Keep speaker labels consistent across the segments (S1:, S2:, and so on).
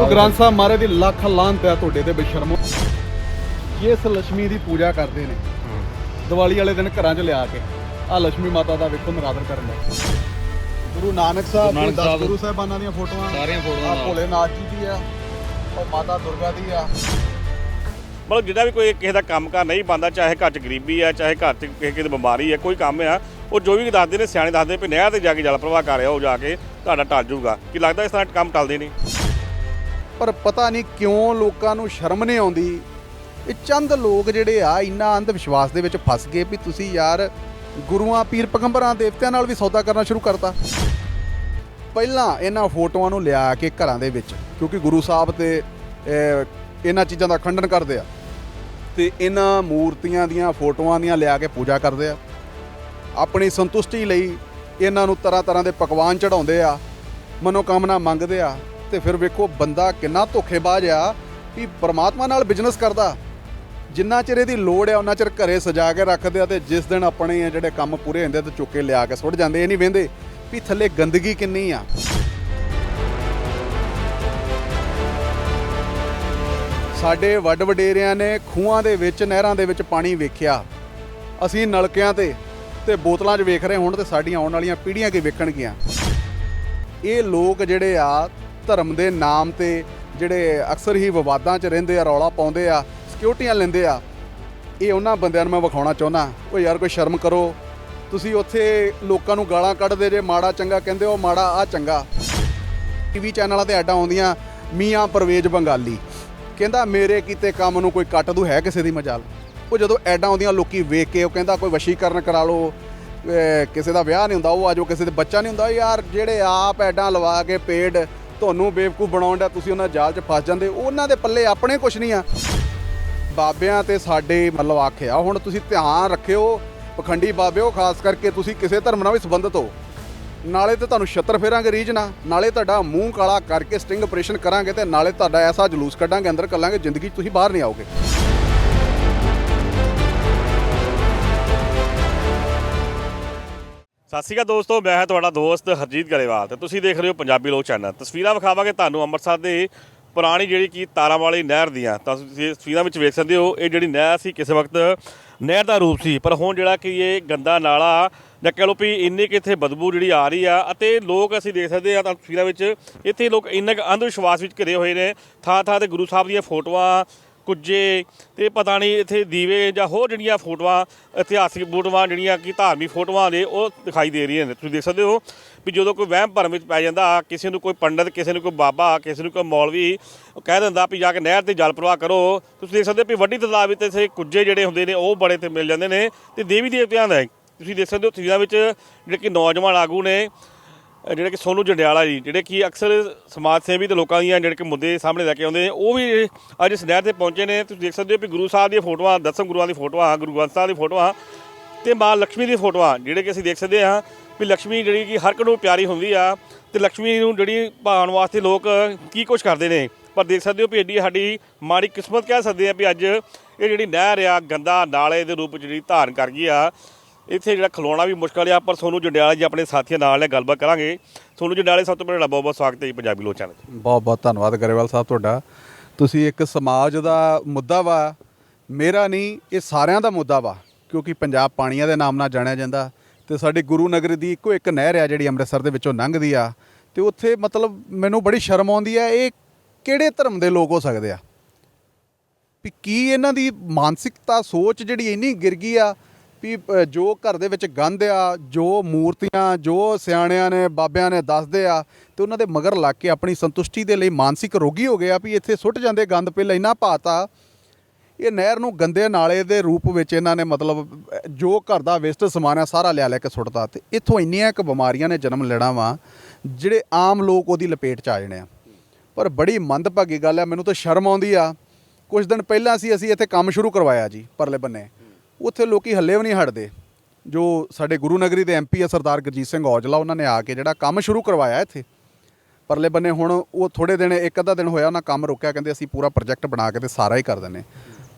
S1: ਗੁਰੂ ਗ੍ਰੰਥ ਸਾਹਿਬ ਮਹਾਰਾਜ ਦੀ ਲੱਖ ਲਾਂਤ ਹੈ ਤੁਹਾਡੇ ਤੇ ਬੇਸ਼ਰਮੋ। ਇਸ ਲక్ష్ਮੀ ਦੀ ਪੂਜਾ ਕਰਦੇ ਨੇ। ਦੀਵਾਲੀ ਵਾਲੇ ਦਿਨ ਘਰਾਂ 'ਚ ਲਿਆ ਕੇ। ਆ ਲక్ష్ਮੀ ਮਾਤਾ ਦਾ ਵੇਖੋ ਨਰਾਦਰ ਕਰਨ ਦਾ। ਗੁਰੂ ਨਾਨਕ ਸਾਹਿਬ ਦੇ 10 ਗੁਰੂ ਸਾਹਿਬਾਨਾਂ ਦੀਆਂ ਫੋਟੋਆਂ।
S2: ਸਾਰੀਆਂ ਫੋਟੋਆਂ
S1: ਆ
S2: ਭੋਲੇ
S1: ਨਾਥ ਜੀ ਦੀ ਆ ਮਾਤਾ ਦੁਰਗਾ ਦੀ ਆ।
S3: ਮਤਲਬ ਜਿੱਦਾਂ ਵੀ ਕੋਈ ਕਿਸੇ ਦਾ ਕੰਮ ਕਰ ਨਹੀਂ ਬੰਦਾ ਚਾਹੇ ਘਰ 'ਚ ਗਰੀਬੀ ਆ ਚਾਹੇ ਘਰ 'ਚ ਕਿਸੇ ਕਿਸੇ ਦੀ ਬਿਮਾਰੀ ਆ ਕੋਈ ਕੰਮ ਆ ਉਹ ਜੋ ਵੀ ਦੱਸਦੇ ਨੇ ਸਿਆਣੇ ਦੱਸਦੇ ਵੀ ਨਹਿਰ ਤੇ ਜਾ ਕੇ ਜਲ ਪ੍ਰਵਾਹ ਕਰ ਰਿਹਾ ਉਹ ਜਾ ਕੇ ਤੁਹਾਡਾ ਟਲ ਜੂਗਾ ਕੀ ਲੱਗਦਾ ਇਸ ਤਰ੍ਹਾਂ ਕੰਮ ਟਲਦੇ ਨਹੀਂ
S1: ਪਰ ਪਤਾ ਨਹੀਂ ਕਿਉਂ ਲੋਕਾਂ ਨੂੰ ਸ਼ਰਮ ਨਹੀਂ ਆਉਂਦੀ। ਇਹ ਚੰਦ ਲੋਕ ਜਿਹੜੇ ਆ, ਇੰਨਾ ਅੰਧ ਵਿਸ਼ਵਾਸ ਦੇ ਵਿੱਚ ਫਸ ਗਏ ਵੀ ਤੁਸੀਂ ਯਾਰ ਗੁਰੂਆਂ, ਪੀਰ ਪਗੰਬਰਾਂ, ਦੇਵਤਿਆਂ ਨਾਲ ਵੀ ਸੌਦਾ ਕਰਨਾ ਸ਼ੁਰੂ ਕਰਤਾ। ਪਹਿਲਾਂ ਇਹਨਾਂ ਫੋਟੋਆਂ ਨੂੰ ਲਿਆ ਕੇ ਘਰਾਂ ਦੇ ਵਿੱਚ, ਕਿਉਂਕਿ ਗੁਰੂ ਸਾਹਿਬ ਤੇ ਇਹਨਾਂ ਚੀਜ਼ਾਂ ਦਾ ਖੰਡਨ ਕਰਦੇ ਆ। ਤੇ ਇਹਨਾਂ ਮੂਰਤੀਆਂ ਦੀਆਂ ਫੋਟੋਆਂ ਦੀਆਂ ਲਿਆ ਕੇ ਪੂਜਾ ਕਰਦੇ ਆ। ਆਪਣੀ ਸੰਤੁਸ਼ਟੀ ਲਈ ਇਹਨਾਂ ਨੂੰ ਤਰ੍ਹਾਂ ਤਰ੍ਹਾਂ ਦੇ ਪਕਵਾਨ ਚੜਾਉਂਦੇ ਆ, ਮਨੋਕਾਮਨਾ ਮੰਗਦੇ ਆ। ਤੇ ਫਿਰ ਵੇਖੋ ਬੰਦਾ ਕਿੰਨਾ ਧੋਖੇਬਾਜ਼ ਆ ਵੀ ਪਰਮਾਤਮਾ ਨਾਲ ਬਿਜ਼ਨਸ ਕਰਦਾ। ਜਿੰਨਾ ਚਿਰ ਇਹਦੀ ਲੋੜ ਆ, ਉਹਨਾਂ ਚਿਰ ਘਰੇ ਸਜਾ ਕੇ ਰੱਖਦੇ ਆ ਤੇ ਜਿਸ ਦਿਨ ਆਪਣੇ ਜਿਹੜੇ ਕੰਮ ਪੂਰੇ ਹੁੰਦੇ ਤੇ ਚੁੱਕ ਕੇ ਲਿਆ ਕੇ ਸੁੱਟ ਜਾਂਦੇ, ਇਹ ਨਹੀਂ ਵੇਂਦੇ ਵੀ ਥੱਲੇ ਗੰਦਗੀ ਕਿੰਨੀ ਆ। ਸਾਡੇ ਵੱਡ ਵਡੇਰਿਆਂ ਨੇ ਖੂਹਾਂ ਦੇ ਵਿੱਚ, ਨਹਿਰਾਂ ਦੇ ਵਿੱਚ ਪਾਣੀ ਵੇਖਿਆ। ਅਸੀਂ ਨਲਕਿਆਂ ਤੇ ਤੇ ਬੋਤਲਾਂ 'ਚ ਵੇਖ ਰਹੇ ਹੁਣ ਤੇ ਸਾਡੀਆਂ ਆਉਣ ਵਾਲੀਆਂ ਪੀੜ੍ਹੀਆਂ ਕੀ ਵੇਖਣਗੀਆਂ। ਇਹ ਲੋਕ ਜਿਹੜੇ ਆ ਧਰਮ ਦੇ ਨਾਮ ਤੇ ਜਿਹੜੇ ਅਕਸਰ ਹੀ ਵਿਵਾਦਾਂ 'ਚ ਰਹਿੰਦੇ ਆ, ਰੌਲਾ ਪਾਉਂਦੇ ਆ, ਸਿਕਿਉਰਟੀਆਂ ਲੈਂਦੇ ਆ, ਇਹ ਉਹਨਾਂ ਬੰਦਿਆਂ ਨੂੰ ਮੈਂ ਵਿਖਾਉਣਾ ਚਾਹੁੰਦਾ। ਉਹ ਯਾਰ, ਕੋਈ ਸ਼ਰਮ ਕਰੋ। ਤੁਸੀਂ ਉੱਥੇ ਲੋਕਾਂ ਨੂੰ ਗਾਲਾਂ ਕੱਢਦੇ ਜੇ, ਮਾੜਾ ਚੰਗਾ ਕਹਿੰਦੇ ਹੋ, ਮਾੜਾ ਆ ਚੰਗਾ। ਟੀਵੀ ਚੈਨਲਾਂ ਤੇ ਐਡਾਂ ਆਉਂਦੀਆਂ, ਮੀਆਂ ਪਰਵੇਜ਼ ਬੰਗਾਲੀ। ਕਹਿੰਦਾ, ਮੇਰੇ ਕੀਤੇ ਕੰਮ ਨੂੰ ਕੋਈ ਕੱਟ ਦੂ, ਹੈ ਕਿਸੇ ਦੀ ਮਜਾਲ? ਉਹ ਜਦੋਂ ਐਡਾਂ ਆਉਂਦੀਆਂ, ਲੋਕੀ ਵੇਖ ਕੇ ਉਹ ਕਹਿੰਦਾ, ਕੋਈ ਵਸ਼ੀਕਰਨ ਕਰਾ ਲਓ ਕਿਸੇ ਦਾ ਵਿਆਹ ਨਹੀਂ ਹੁੰਦਾ, ਉਹ ਆਜੋ ਕਿਸੇ ਦੇ ਬੱਚਾ ਨਹੀਂ ਹੁੰਦਾ। ਯਾਰ, ਜਿਹੜੇ ਆਪ ਐਡਾਂ ਲਵਾ ਕੇ ਪੇਡ ਤੁਹਾਨੂੰ ਬੇਵਕੂਫ ਬਣਾਉਣ ਦਾ ਤੁਸੀਂ ਉਹਨਾਂ ਜਾਲ 'ਚ ਫਸ ਜਾਂਦੇ ਉਹਨਾਂ ਦੇ ਪੱਲੇ ਆਪਣੇ ਕੁਛ ਨਹੀਂ ਆ। ਬਾਬਿਆਂ ਤੇ ਸਾਡੇ ਮਤਲਬ ਆਖਿਆ ਹੁਣ ਤੁਸੀਂ ਧਿਆਨ ਰੱਖਿਓ, ਪਖੰਡੀ ਬਾਬਿਓ, ਖਾਸ ਕਰਕੇ ਤੁਸੀਂ ਕਿਸੇ ਧਰਮ ਨਾਲ ਵੀ ਸੰਬੰਧਿਤ ਹੋ। ਨਾਲੇ ਤੇ ਤੁਹਾਨੂੰ ਛੱਤਰ ਫੇਰਾਂਗੇ ਰੀਝ ਨਾ ਨਾਲੇ ਤੁਹਾਡਾ ਮੂੰਹ ਕਾਲਾ ਕਰਕੇ ਸਟਿੰਗ ਆਪਰੇਸ਼ਨ ਕਰਾਂਗੇ ਤੇ ਨਾਲੇ ਤੁਹਾਡਾ ਐਸਾ ਜਲੂਸ ਕੱਢਾਂਗੇ, ਅੰਦਰ ਕੱਲਾਂਗੇ, ਜ਼ਿੰਦਗੀ 'ਚ ਤੁਸੀਂ ਬਾਹਰ ਨਹੀਂ ਆਓਗੇ।
S3: ਸਤਿ ਸ਼੍ਰੀ ਅਕਾਲ ਦੋਸਤੋ, ਮੈਂ ਹਾਂ ਤੁਹਾਡਾ ਦੋਸਤ ਹਰਜੀਤ ਗਰੇਵਾਲ ਤੇ ਤੁਸੀਂ ਦੇਖ ਰਹੇ ਹੋ ਪੰਜਾਬੀ ਲੋਕ ਚੈਨਲ। ਤਸਵੀਰਾਂ ਵਿਖਾਵਾਂਗੇ ਤੁਹਾਨੂੰ ਅੰਮ੍ਰਿਤਸਰ ਦੇ ਪੁਰਾਣੀ ਜਿਹੜੀ ਕੀ ਤਾਰਾਂ ਵਾਲੀ ਨਹਿਰ ਦੀਆਂ। ਤਾਂ ਤੁਸੀਂ ਤਸਵੀਰਾਂ ਵਿੱਚ ਵੇਖ ਸਕਦੇ ਹੋ, ਇਹ ਜਿਹੜੀ ਨਹਿਰ ਸੀ ਕਿਸੇ ਵਕਤ ਨਹਿਰ ਦਾ ਰੂਪ ਸੀ, ਪਰ ਹੁਣ ਜਿਹੜਾ ਕਿ ਇਹ ਗੰਦਾ ਨਾਲਾ ਜਾਂ ਕਹਿ ਲਓ ਵੀ ਇੰਨੀ ਕਿ ਇੱਥੇ ਬਦਬੂ ਜਿਹੜੀ ਆ ਰਹੀ ਆ ਅਤੇ ਲੋਕ ਅਸੀਂ ਦੇਖ ਸਕਦੇ ਆ ਤਾਂ ਤਸਵੀਰਾਂ ਵਿੱਚ ਇੱਥੇ ਲੋਕ ਇੰਨੇ ਕੁ ਅੰਧ ਵਿਸ਼ਵਾਸ ਵਿੱਚ ਘਿਰੇ ਹੋਏ ਨੇ। ਥਾਂ ਥਾਂ ਤੇ ਗੁਰੂ ਸਾਹਿਬ ਦੀਆਂ ਫੋਟੋਆਂ ਕੁੱਜੇ ਤੇ ਪਤਾ ਨਹੀਂ ਇੱਥੇ ਦੀਵੇ ਜਾਂ ਹੋਰ ਜਿਹੜੀਆਂ ਫੋਟੋਆਂ, ਇਤਿਹਾਸਿਕ ਫੋਟੋਆਂ ਜਿਹੜੀਆਂ ਕਿ ਧਾਰਮਿਕ ਫੋਟੋਆਂ ਨੇ, ਉਹ ਦਿਖਾਈ ਦੇ ਰਹੀਆਂ ਨੇ। ਤੁਸੀਂ ਦੇਖ ਸਕਦੇ ਹੋ ਵੀ ਜਦੋਂ ਕੋਈ ਵਹਿਮ ਭਰਮ ਵਿੱਚ ਪੈ ਜਾਂਦਾ, ਕਿਸੇ ਨੂੰ ਕੋਈ ਪੰਡਤ, ਕਿਸੇ ਨੂੰ ਕੋਈ ਬਾਬਾ, ਕਿਸੇ ਨੂੰ ਕੋਈ ਮੌਲਵੀ ਉਹ ਕਹਿ ਦਿੰਦਾ ਵੀ ਜਾ ਕੇ ਨਹਿਰ ਤੇ ਜਲ ਪ੍ਰਵਾਹ ਕਰੋ, ਤੁਸੀਂ ਦੇਖ ਸਕਦੇ ਹੋ ਵੀ ਵੱਡੀ ਤਲਾਬ ਵਿੱਚ ਇੱਥੇ ਕੁੱਜੇ ਜਿਹੜੇ ਹੁੰਦੇ ਨੇ, ਉਹ ਬੜੇ ਤੇ ਮਿਲ ਜਾਂਦੇ ਨੇ ਤੇ ਦੇਵੀ ਦੇਵਤਿਆਂ ਦਾ ਤੁਸੀਂ ਦੇਖ ਸਕਦੇ ਹੋ ਤਸਵੀਰਾਂ ਵਿੱਚ ਜਿਹੜੇ ਕਿ ਨੌਜਵਾਨ ਆਗੂ ਨੇ ਜਿਹੜੇ ਕਿ ਸੋਨੂ ਜੰਡਿਆਲਾ ਜੀ, ਜਿਹੜੇ ਕਿ ਅਕਸਰ ਸਮਾਜ ਸੇਵੀ ਤੇ ਲੋਕਾਂ ਦੀਆਂ ਜਿਹੜੇ ਕਿ ਮੁੱਦੇ ਸਾਹਮਣੇ ਲੈ ਕੇ ਆਉਂਦੇ ਨੇ, ਉਹ ਵੀ ਅੱਜ ਇਸ ਨਹਿਰ ਤੇ ਪਹੁੰਚੇ ਨੇ। ਤੁਸੀਂ ਦੇਖ ਸਕਦੇ ਹੋ ਕਿ ਗੁਰੂ ਸਾਹਿਬ ਦੀਆਂ ਫੋਟੋਆਂ, ਦਸਮ ਗੁਰੂਆਂ ਦੀਆਂ ਫੋਟੋਆਂ, ਗੁਰੂ ਗ੍ਰੰਥ ਸਾਹਿਬ ਦੀ ਫੋਟੋਆਂ ਤੇ ਮਾਂ ਲక్ష్ਮੀ ਦੀ ਫੋਟੋਆਂ, ਜਿਹੜੇ ਕਿ ਅਸੀਂ ਦੇਖ ਸਕਦੇ ਹਾਂ ਵੀ ਲక్ష్ਮੀ ਜਿਹੜੀ ਕਿ ਹਰ ਇੱਕ ਨੂੰ ਪਿਆਰੀ ਹੁੰਦੀ ਆ ਤੇ ਲక్ష్ਮੀ ਨੂੰ ਜਿਹੜੀ ਭਾਣ ਵਾਸਤੇ ਲੋਕ ਕੀ ਕੁਝ ਕਰਦੇ ਨੇ। ਪਰ ਦੇਖ ਸਕਦੇ ਹੋ ਵੀ ਐਡੀ ਸਾਡੀ ਮਾੜੀ ਕਿਸਮਤ ਕਹਿ ਸਕਦੇ ਆ ਵੀ ਅੱਜ ਇਹ ਜਿਹੜੀ ਨਹਿਰ ਆ, ਗੰਦਾ ਨਾਲੇ ਦੇ ਰੂਪ 'ਚ ਜਿਹੜੀ ਧਾਰਨ ਕਰ ਗਈ ਆ ਇੱਥੇ ਜਿਹੜਾ ਖਲੋਣਾ ਵੀ ਮੁਸ਼ਕਲ ਆ, ਪਰ ਸੋਨੂੰ ਜੰਡਿਆਲਾ ਜੀ ਆਪਣੇ ਸਾਥੀਆਂ ਨਾਲ ਗੱਲਬਾਤ ਕਰਾਂਗੇ। ਸੋਨੂੰ ਜੰਡਿਆਲੇ ਸਭ ਤੋਂ ਪਹਿਲਾਂ ਬਹੁਤ ਬਹੁਤ ਸਵਾਗਤ ਹੈ ਜੀ ਪੰਜਾਬੀ ਲੋਕ ਚੈਨਲ
S1: ਬਹੁਤ ਬਹੁਤ ਧੰਨਵਾਦ ਗਰੇਵਾਲ ਸਾਹਿਬ ਤੁਹਾਡਾ। ਤੁਸੀਂ ਇੱਕ ਸਮਾਜ ਦਾ ਮੁੱਦਾ ਵਾ, ਮੇਰਾ ਨਹੀਂ, ਇਹ ਸਾਰਿਆਂ ਦਾ ਮੁੱਦਾ ਵਾ, ਕਿਉਂਕਿ ਪੰਜਾਬ ਪਾਣੀਆਂ ਦੇ ਨਾਮ ਨਾਲ ਜਾਣਿਆ ਜਾਂਦਾ ਤੇ ਸਾਡੇ ਗੁਰੂ ਨਗਰ ਦੀ ਇੱਕੋ ਇੱਕ ਨਹਿਰ ਆ ਜਿਹੜੀ ਅੰਮ੍ਰਿਤਸਰ ਦੇ ਵਿੱਚੋਂ ਲੰਘਦੀ ਆ ਤੇ ਉੱਥੇ ਮਤਲਬ ਮੈਨੂੰ ਬੜੀ ਸ਼ਰਮ ਆਉਂਦੀ ਆ, ਇਹ ਕਿਹੜੇ ਧਰਮ ਦੇ ਲੋਕ ਹੋ ਸਕਦੇ ਆ? ਵੀ ਕੀ ਇਹਨਾਂ ਦੀ ਮਾਨਸਿਕਤਾ, ਸੋਚ ਜਿਹੜੀ ਇੰਨੀ ਗਿਰ ਗਈ ਆ ਵੀ ਜੋ ਘਰ ਦੇ ਵਿੱਚ ਗੰਦ ਆ, ਜੋ ਮੂਰਤੀਆਂ, ਜੋ ਸਿਆਣਿਆਂ ਨੇ, ਬਾਬਿਆਂ ਨੇ ਦੱਸਦੇ ਆ, ਤੇ ਉਹਨਾਂ ਦੇ ਮਗਰ ਲੱਗ ਕੇ ਆਪਣੀ ਸੰਤੁਸ਼ਟੀ ਦੇ ਲਈ ਮਾਨਸਿਕ ਰੋਗੀ ਹੋ ਗਏ ਆ ਵੀ ਇੱਥੇ ਸੁੱਟ ਜਾਂਦੇ ਗੰਦ ਪਹਿਲਾਂ ਇੰਨਾ ਭਾਤਾ ਇਹ ਨਹਿਰ ਨੂੰ ਗੰਦੇ ਨਾਲੇ ਦੇ ਰੂਪ ਵਿੱਚ ਇਹਨਾਂ ਨੇ ਮਤਲਬ, ਜੋ ਘਰ ਦਾ ਵੇਸਟ ਸਮਾਨ ਆ, ਸਾਰਾ ਲਿਆ ਲੈ ਕੇ ਸੁੱਟਦਾ ਤੇ ਇੱਥੋਂ ਇੰਨੀਆਂ ਕੁ ਬਿਮਾਰੀਆਂ ਨੇ ਜਨਮ ਲੈਣਾ ਵਾ, ਜਿਹੜੇ ਆਮ ਲੋਕ ਉਹਦੀ ਲਪੇਟ 'ਚ ਆ ਜਾਣੇ ਆ। ਪਰ ਬੜੀ ਮੰਦਭਾਗੀ ਗੱਲ ਹੈ ਮੈਨੂੰ ਤਾਂ ਸ਼ਰਮ ਆਉਂਦੀ ਆ। ਕੁਝ ਦਿਨ ਪਹਿਲਾਂ ਸੀ, ਅਸੀਂ ਇੱਥੇ ਕੰਮ ਸ਼ੁਰੂ ਕਰਵਾਇਆ ਜੀ, ਪਰਲੇ ਬੰਨੇ। ਉੱਥੇ ਲੋਕੀ ਹੱਲੇ ਵੀ ਨਹੀਂ ਹਟਦੇ। ਜੋ ਸਾਡੇ ਗੁਰੂ ਨਗਰੀ ਦੇ ਐਮਪੀ ਆ ਸਰਦਾਰ ਗੁਰਜੀਤ ਸਿੰਘ ਔਜਲਾ, ਉਹਨਾਂ ਨੇ ਆ ਕੇ ਜਿਹੜਾ ਕੰਮ ਸ਼ੁਰੂ ਕਰਵਾਇਆ ਇੱਥੇ। ਪਰਲੇ ਬੰਨੇ ਹੁਣ ਉਹ ਥੋੜੇ ਦਿਨ, ਇੱਕ ਅੱਧਾ ਦਿਨ ਹੋਇਆ, ਉਹਨਾਂ ਕੰਮ ਰੋਕਿਆ, ਕਹਿੰਦੇ ਅਸੀਂ ਪੂਰਾ ਪ੍ਰੋਜੈਕਟ ਬਣਾ ਕੇ ਤੇ ਸਾਰਾ ਹੀ ਕਰ ਦਿੰਨੇ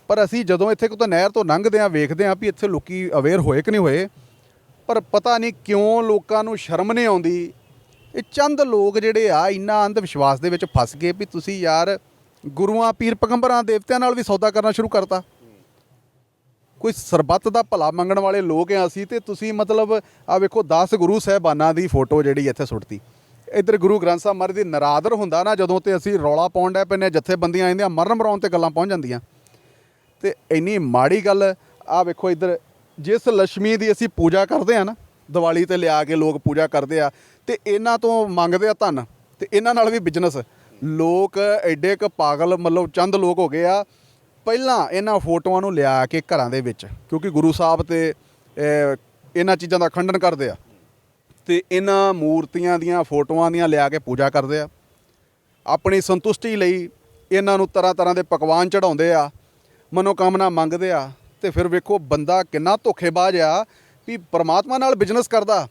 S1: ਪਰ ਅਸੀਂ ਜਦੋਂ ਇੱਥੇ ਕੋਈ ਨਹਿਰ ਤੋਂ ਲੰਘਦੇ ਆ ਵੇਖਦੇ ਆ ਵੀ ਇੱਥੇ ਲੋਕੀ ਅਵੇਅਰ ਹੋਏ ਕਿ ਨਹੀਂ ਹੋਏ, ਪਰ ਪਤਾ ਨਹੀਂ ਕਿਉਂ ਲੋਕਾਂ ਨੂੰ ਸ਼ਰਮ ਨਹੀਂ ਆਉਂਦੀ। ਇਹ ਚੰਦ ਲੋਕ ਜਿਹੜੇ ਆ, ਇੰਨਾ ਅੰਧ ਵਿਸ਼ਵਾਸ ਦੇ ਵਿੱਚ ਫਸ ਗਏ ਵੀ ਤੁਸੀਂ ਯਾਰ ਗੁਰੂਆਂ, ਪੀਰ, ਪਗੰਬਰਾਂ, ਦੇਵਤਿਆਂ ਨਾਲ ਵੀ ਸੌਦਾ ਕਰਨਾ ਸ਼ੁਰੂ ਕਰਤਾ। ਕੋਈ ਸਰਬੱਤ ਦਾ ਭਲਾ ਮੰਗਣ ਵਾਲੇ ਲੋਕ ਆ ਅਸੀਂ ਤੇ ਤੁਸੀਂ ਮਤਲਬ ਆ ਵੇਖੋ 10 ਗੁਰੂ ਸਾਹਿਬਾਨਾਂ ਦੀ ਫੋਟੋ ਜਿਹੜੀ ਇੱਥੇ ਸੁੱਟਤੀ। ਇੱਧਰ ਗੁਰੂ ਗ੍ਰੰਥ ਸਾਹਿਬ ਮਹਾਰਾਜ ਦੀ ਨਰਾਦਰ ਹੁੰਦਾ ਨਾ ਜਦੋਂ ਤੇ ਅਸੀਂ ਰੌਲਾ ਪਾਉਣ ਡੈ ਪੈਨੇ ਜਥੇਬੰਦੀਆਂ ਆਉਂਦੀਆਂ, ਮਰਨ ਮਰਾਉਣ ਤੇ ਗੱਲਾਂ ਪਹੁੰਚ ਜਾਂਦੀਆਂ। ਤੇ ਇੰਨੀ ਮਾੜੀ ਗੱਲ ਆ ਵੇਖੋ ਇੱਧਰ, ਜਿਸ ਲక్ష్ਮੀ ਦੀ ਅਸੀਂ ਪੂਜਾ ਕਰਦੇ ਆ ਨਾ, ਦੀਵਾਲੀ ਤੇ ਲਿਆ ਕੇ ਲੋਕ ਪੂਜਾ ਕਰਦੇ ਆ, ਤੇ ਇਹਨਾਂ ਤੋਂ ਮੰਗਦੇ ਆ ਧਨ, ਤੇ ਇਹਨਾਂ ਨਾਲ ਵੀ ਬਿਜ਼ਨਸ ਲੋਕ ਐਡੇ ਕ ਪਾਗਲ, ਮਤਲਬ ਚੰਦ ਲੋਕ ਹੋ ਗਏ ਆ ਪਹਿਲਾਂ ਇਹਨਾਂ ਫੋਟੋਆਂ ਨੂੰ ਲਿਆ ਕੇ ਘਰਾਂ ਦੇ ਵਿੱਚ, ਕਿਉਂਕਿ ਗੁਰੂ ਸਾਹਿਬ ਤੇ ਇਹਨਾਂ ਚੀਜ਼ਾਂ ਦਾ ਖੰਡਨ ਕਰਦੇ ਆ। ਤੇ ਇਹਨਾਂ ਮੂਰਤੀਆਂ ਦੀਆਂ ਫੋਟੋਆਂ ਦੀਆਂ ਲਿਆ ਕੇ ਪੂਜਾ ਕਰਦੇ ਆ। ਆਪਣੀ ਸੰਤੁਸ਼ਟੀ ਲਈ ਇਹਨਾਂ ਨੂੰ ਤਰ੍ਹਾਂ ਤਰ੍ਹਾਂ ਦੇ ਪਕਵਾਨ ਚੜਾਉਂਦੇ ਆ, ਮਨੋਕਾਮਨਾ ਮੰਗਦੇ ਆ, ਤੇ ਫਿਰ ਵੇਖੋ ਬੰਦਾ ਕਿੰਨਾ ਧੋਖੇਬਾਜ਼ ਆ ਵੀ ਪਰਮਾਤਮਾ ਨਾਲ ਬਿਜ਼ਨਸ ਕਰਦਾ।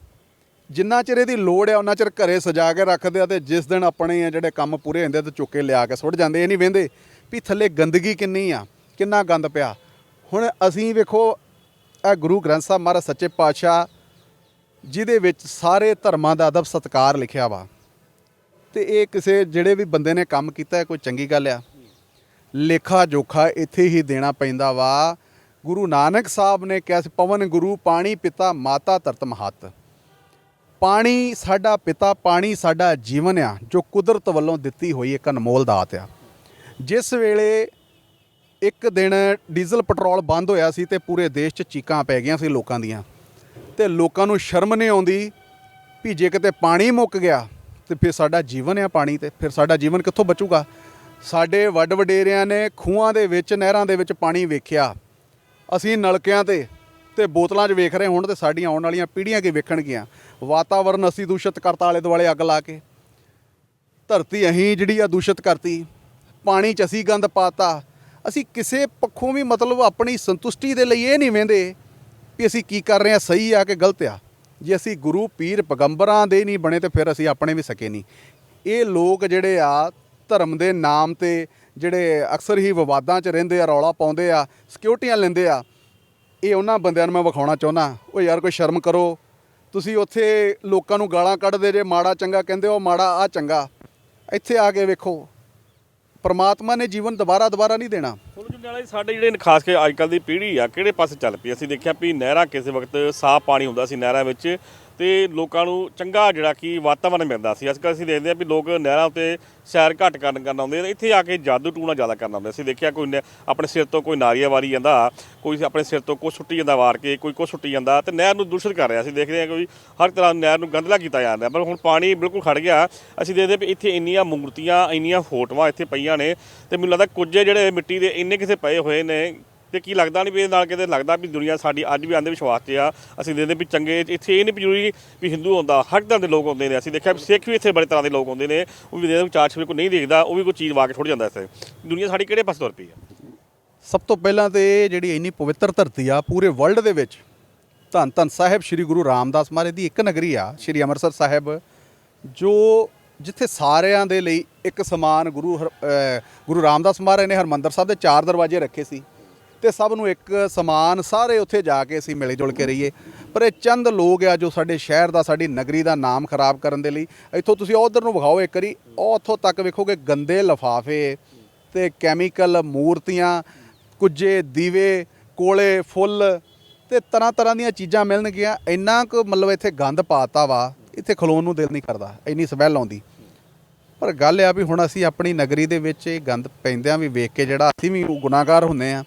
S1: ਜਿੰਨਾ ਚਿਰ ਇਹਦੀ ਲੋੜ ਆ, ਉਹਨਾਂ ਚਿਰ ਘਰੇ ਸਜਾ ਕੇ ਰੱਖਦੇ ਆ ਤੇ ਜਿਸ ਦਿਨ ਆਪਣੇ ਆ ਜਿਹੜੇ ਕੰਮ ਪੂਰੇ ਹੁੰਦੇ ਆ ਤੇ ਚੁੱਕ ਕੇ ਲਿਆ ਕੇ ਸੁੱਟ ਜਾਂਦੇ, ਇਹ ਨਹੀਂ ਵੇਂਦੇ। ਵੀ ਥੱਲੇ ਗੰਦਗੀ ਕਿੰਨੀ ਆ, ਕਿੰਨਾ ਗੰਦ ਪਿਆ। ਹੁਣ ਅਸੀਂ ਵੇਖੋ, ਇਹ ਗੁਰੂ ਗ੍ਰੰਥ ਸਾਹਿਬ ਮਹਾਰਾਜ ਸੱਚੇ ਪਾਤਸ਼ਾਹ, ਜਿਹਦੇ ਵਿੱਚ ਸਾਰੇ ਧਰਮਾਂ ਦਾ ਅਦਬ ਸਤਕਾਰ ਲਿਖਿਆ ਵਾ। ਤੇ ਇਹ ਕਿਸੇ ਜਿਹੜੇ ਵੀ ਬੰਦੇ ਨੇ ਕੰਮ ਕੀਤਾ ਕੋਈ ਚੰਗੀ ਗੱਲ ਆ। ਲੇਖਾ ਜੋਖਾ ਇੱਥੇ ਹੀ ਦੇਣਾ ਪੈਂਦਾ ਵਾ। ਗੁਰੂ ਨਾਨਕ ਸਾਹਿਬ ਨੇ ਕਿਹਾ ਸੀ, ਪਵਨ ਗੁਰੂ, ਪਾਣੀ ਪਿਤਾ, ਮਾਤਾ ਧਰਤ ਮਹੱਤ। ਪਾਣੀ ਸਾਡਾ ਪਿਤਾ, ਪਾਣੀ ਸਾਡਾ ਜੀਵਨ ਆ, ਜੋ ਕੁਦਰਤ ਵੱਲੋਂ ਦਿੱਤੀ ਹੋਈ ਇੱਕ ਅਨਮੋਲ ਦਾਤ ਆ। ਜਿਸ ਵੇਲੇ ਇੱਕ ਦਿਨ ਡੀਜ਼ਲ ਪੈਟਰੋਲ ਬੰਦ ਹੋਇਆ ਸੀ ਤੇ ਪੂਰੇ ਦੇਸ਼ 'ਚ ਚੀਕਾਂ ਪੈ ਗਈਆਂ ਸੀ ਲੋਕਾਂ ਦੀਆਂ, ਤੇ ਲੋਕਾਂ ਨੂੰ ਸ਼ਰਮ ਨਹੀਂ ਆਉਂਦੀ ਵੀ ਜੇ ਕਿਤੇ ਪਾਣੀ ਮੁੱਕ ਗਿਆ ਤੇ ਫਿਰ ਸਾਡਾ ਜੀਵਨ ਆ ਪਾਣੀ ਤੇ, ਫਿਰ ਸਾਡਾ ਜੀਵਨ ਕਿੱਥੋਂ ਬਚੂਗਾ? ਸਾਡੇ ਵੱਡ ਵਡੇਰਿਆਂ ਨੇ ਖੂਹਾਂ ਦੇ ਵਿੱਚ, ਨਹਿਰਾਂ ਦੇ ਵਿੱਚ ਪਾਣੀ ਵੇਖਿਆ। ਅਸੀਂ ਨਲਕਿਆਂ ਤੇ ਤੇ ਬੋਤਲਾਂ 'ਚ ਵੇਖ ਰਹੇ ਹੁਣ ਤੇ ਸਾਡੀਆਂ ਆਉਣ ਵਾਲੀਆਂ ਪੀੜ੍ਹੀਆਂ ਕੀ ਵੇਖਣਗੀਆਂ ਵਾਤਾਵਰਨ ਅਸੀਂ ਦੂਸ਼ਿਤ ਕਰਤਾ ਆਲੇ ਦੁਆਲੇ ਅੱਗ ਲਾ ਕੇ। ਧਰਤੀ ਅਹੀਂ ਜਿਹੜੀ ਆ ਦੂਸ਼ਿਤ ਕਰਤੀ। ਪਾਣੀ 'ਚ ਅਸੀਂ ਗੰਦ ਪਾਤਾ। ਅਸੀਂ ਕਿਸੇ ਪੱਖੋਂ ਵੀ ਮਤਲਬ ਆਪਣੀ ਸੰਤੁਸ਼ਟੀ ਦੇ ਲਈ ਇਹ ਨਹੀਂ ਵੇਂਦੇ ਵੀ ਅਸੀਂ ਕੀ ਕਰ ਰਹੇ ਆ ਸਹੀ ਆ ਕਿ ਗਲਤ ਆ। ਜੇ ਅਸੀਂ ਗੁਰੂ ਪੀਰ ਪੈਗੰਬਰਾਂ ਦੇ ਨਹੀਂ ਬਣੇ ਤੇ ਫਿਰ ਅਸੀਂ ਆਪਣੇ ਵੀ ਸਕੇ ਨਹੀਂ। ਇਹ ਲੋਕ ਜਿਹੜੇ ਆ, ਧਰਮ ਦੇ ਨਾਮ ਤੇ ਜਿਹੜੇ ਅਕਸਰ ਹੀ ਵਿਵਾਦਾਂ 'ਚ ਰਹਿੰਦੇ ਆ, ਰੌਲਾ ਪਾਉਂਦੇ ਆ, ਸਿਕਿਉਰਟੀਆਂ ਲੈਂਦੇ ਆ, ਇਹ ਉਹਨਾਂ ਬੰਦਿਆਂ ਨੂੰ ਮੈਂ ਵਿਖਾਉਣਾ ਚਾਹੁੰਦਾ। ਉਹ ਯਾਰ ਕੋਈ ਸ਼ਰਮ ਕਰੋ। ਤੁਸੀਂ ਉੱਥੇ ਲੋਕਾਂ ਨੂੰ ਗਾਲਾਂ ਕੱਢਦੇ ਜੇ, ਮਾੜਾ ਚੰਗਾ ਕਹਿੰਦੇ ਹੋ, ਮਾੜਾ ਆ ਚੰਗਾ। ਇੱਥੇ ਆ ਕੇ ਵੇਖੋ। ਪਰਮਾਤਮਾ ਨੇ ਜੀਵਨ ਦੁਬਾਰਾ ਦੁਬਾਰਾ ਨਹੀਂ ਦੇਣਾ।
S3: ਹੁਣ ਜੁਨਾਲਾ ਸਾਡੇ ਜਿਹੜੇ ਖਾਸ ਕੇ ਅੱਜ ਕੱਲ ਦੀ ਪੀੜ੍ਹੀ ਆ, ਕਿਹੜੇ ਪਾਸੇ ਚੱਲ ਪਈ ਅਸੀਂ ਦੇਖਿਆ ਵੀ ਨਹਿਰਾਂ ਕਿਸੇ ਵਕਤ ਸਾਫ਼ ਪਾਣੀ ਹੁੰਦਾ ਸੀ, ਨਹਿਰਾਂ ਵਿੱਚ ਤੇ ਲੋਕਾਂ ਨੂੰ ਚੰਗਾ ਜਿਹੜਾ ਕਿ ਵਾਤਾਵਰਨ ਮਿਲਦਾ ਸੀ। ਅੱਜ ਕੱਲ੍ਹ ਅਸੀਂ ਦੇਖਦੇ ਆ ਵੀ ਲੋਕ ਨਹਿਰਾਂ ਉੱਤੇ ਸੈਰ ਘੱਟ ਕਰਨ ਕਰਨ ਆਉਂਦੇ ਨੇ। ਇੱਥੇ ਆ ਕੇ ਜਾਦੂ ਟੂਣਾ ਜ਼ਿਆਦਾ ਕਰਨ ਆਉਂਦੇ ਅਸੀਂ ਦੇਖਿਆ ਕੋਈ ਨੇ- ਆਪਣੇ ਸਿਰ ਤੋਂ ਕੋਈ ਨਾਰੀਆ ਵਾਰੀ ਜਾਂਦਾ, ਕੋਈ ਆਪਣੇ ਸਿਰ ਤੋਂ ਕੁਛ ਸੁੱਟੀ ਜਾਂਦਾ ਵਾਰ ਕੇ, ਕੋਈ ਕੁਛ ਸੁੱਟੀ ਜਾਂਦਾ ਤੇ ਨਹਿਰ ਨੂੰ ਦੂਸ਼ਿਤ ਕਰ ਰਿਹਾ। ਅਸੀਂ ਦੇਖਦੇ ਹਾਂ ਕੋਈ ਹਰ ਤਰ੍ਹਾਂ ਨਹਿਰ ਨੂੰ ਗੰਦਲਾ ਕੀਤਾ ਜਾਂਦਾ ਪਰ ਹੁਣ ਪਾਣੀ ਬਿਲਕੁਲ ਖੜ ਗਿਆ। ਅਸੀਂ ਦੇਖਦੇ ਵੀ ਇੱਥੇ ਇੰਨੀਆਂ ਮੂਰਤੀਆਂ, ਇੰਨੀਆਂ ਫੋਟੋਆਂ ਇੱਥੇ ਪਈਆਂ ਨੇ ਤੇ ਮੈਨੂੰ ਲੱਗਦਾ ਕੁਝ ਜਿਹੜੇ ਮਿੱਟੀ ਦੇ ਇੰਨੇ ਕਿਸੇ ਪਏ ਹੋਏ ਨੇ ਤੇ ਕੀ ਲੱਗਦਾ ਨਹੀਂ ਵੀ ਇਹਦੇ ਨਾਲ ਕਿਤੇ ਲੱਗਦਾ ਵੀ ਦੁਨੀਆ ਸਾਡੀ ਅੱਜ ਵੀ ਅੰਧ ਵਿਸ਼ਵਾਸ 'ਤੇ ਆ। ਅਸੀਂ ਦੇਖਦੇ ਵੀ ਚੰਗੇ, ਇੱਥੇ ਇਹ ਨਹੀਂ ਵੀ ਜ਼ਰੂਰੀ ਵੀ ਹਿੰਦੂ ਹੁੰਦਾ, ਹਰ ਤਰ੍ਹਾਂ ਦੇ ਲੋਕ ਆਉਂਦੇ ਨੇ। ਅਸੀਂ ਦੇਖਿਆ ਵੀ ਸਿੱਖ ਵੀ ਇੱਥੇ ਬੜੇ ਤਰ੍ਹਾਂ ਦੇ ਲੋਕ ਆਉਂਦੇ ਨੇ, ਉਹ ਵੀ ਦੇਖਦੇ ਚਾਰ ਛੇ ਕੋਈ ਨਹੀਂ ਦੇਖਦਾ, ਉਹ ਵੀ ਕੋਈ ਚੀਜ਼ ਵਾ ਕੇ ਛੁੱਟ ਜਾਂਦਾ ਇੱਥੇ। ਦੁਨੀਆ ਸਾਡੀ ਕਿਹੜੇ ਪਾਸੇ ਤੁਰ ਪਈ ਆ?
S1: ਸਭ ਤੋਂ ਪਹਿਲਾਂ ਤੇ ਜਿਹੜੀ ਇੰਨੀ ਪਵਿੱਤਰ ਧਰਤੀ ਆ, ਪੂਰੇ ਵਰਲਡ ਦੇ ਵਿੱਚ ਧੰਨ ਧੰਨ ਸਾਹਿਬ ਸ੍ਰੀ ਗੁਰੂ ਰਾਮਦਾਸ ਮਹਾਰਾਜ ਦੀ ਇੱਕ ਨਗਰੀ ਆ, ਸ੍ਰੀ ਅੰਮ੍ਰਿਤਸਰ ਸਾਹਿਬ, ਜੋ ਜਿੱਥੇ ਸਾਰਿਆਂ ਦੇ ਲਈ ਇੱਕ ਸਮਾਨ ਗੁਰੂ ਹਰ- ਗੁਰੂ ਰਾਮਦਾਸ ਮਹਾਰਾਜ ਨੇ ਹਰਮੰਦਰ ਸਾਹਿਬ ਦੇ ਚਾਰ ਦਰਵਾਜ਼ੇ ਰੱਖੇ ਸੀ। ਤੇ ਸਭ ਨੂੰ ਇੱਕ ਸਮਾਨ ਸਾਰੇ ਉੱਥੇ ਜਾ ਕੇ ਅਸੀਂ ਮਿਲੇ ਜੁਲ ਕੇ ਰਹੀਏ। ਪਰ ਇਹ ਚੰਦ ਲੋਕ ਆ ਜੋ ਸਾਡੇ ਸ਼ਹਿਰ ਦਾ, ਸਾਡੀ ਨਗਰੀ ਦਾ ਨਾਮ ਖਰਾਬ ਕਰਨ ਦੇ ਲਈ, ਇੱਥੋਂ ਤੁਸੀਂ ਉਧਰ ਨੂੰ ਵਿਖਾਓ ਇੱਕ ਵਾਰੀ ਉਹ ਉੱਥੋਂ ਤੱਕ ਵੇਖੋਗੇ ਗੰਦੇ ਲਫਾਫੇ ਤੇ ਕੈਮੀਕਲ ਮੂਰਤੀਆਂ ਕੁਝੇ ਦੀਵੇ, ਕੋਲੇ, ਫੁੱਲ ਤੇ ਤਰ੍ਹਾਂ ਤਰ੍ਹਾਂ ਦੀਆਂ ਚੀਜ਼ਾਂ ਮਿਲਣਗੀਆਂ। ਇੰਨਾ ਕੁ ਮਤਲਬ ਇੱਥੇ ਗੰਦ ਪਾਤਾ ਵਾ, ਇੱਥੇ ਖਲੋਣ ਨੂੰ ਦਿਲ ਨਹੀਂ ਕਰਦਾ, ਇੰਨੀ ਸਮੈਲ ਆਉਂਦੀ। ਪਰ ਗੱਲ ਆ ਵੀ ਹੁਣ ਅਸੀਂ ਆਪਣੀ ਨਗਰੀ ਦੇ ਵਿੱਚ ਇਹ ਗੰਦ ਪੈਂਦਿਆਂ ਵੀ ਵੇਖ ਕੇ ਜਿਹੜਾ ਅਸੀਂ ਵੀ ਗੁਨਾਹਗਾਰ ਹੁੰਨੇ ਆ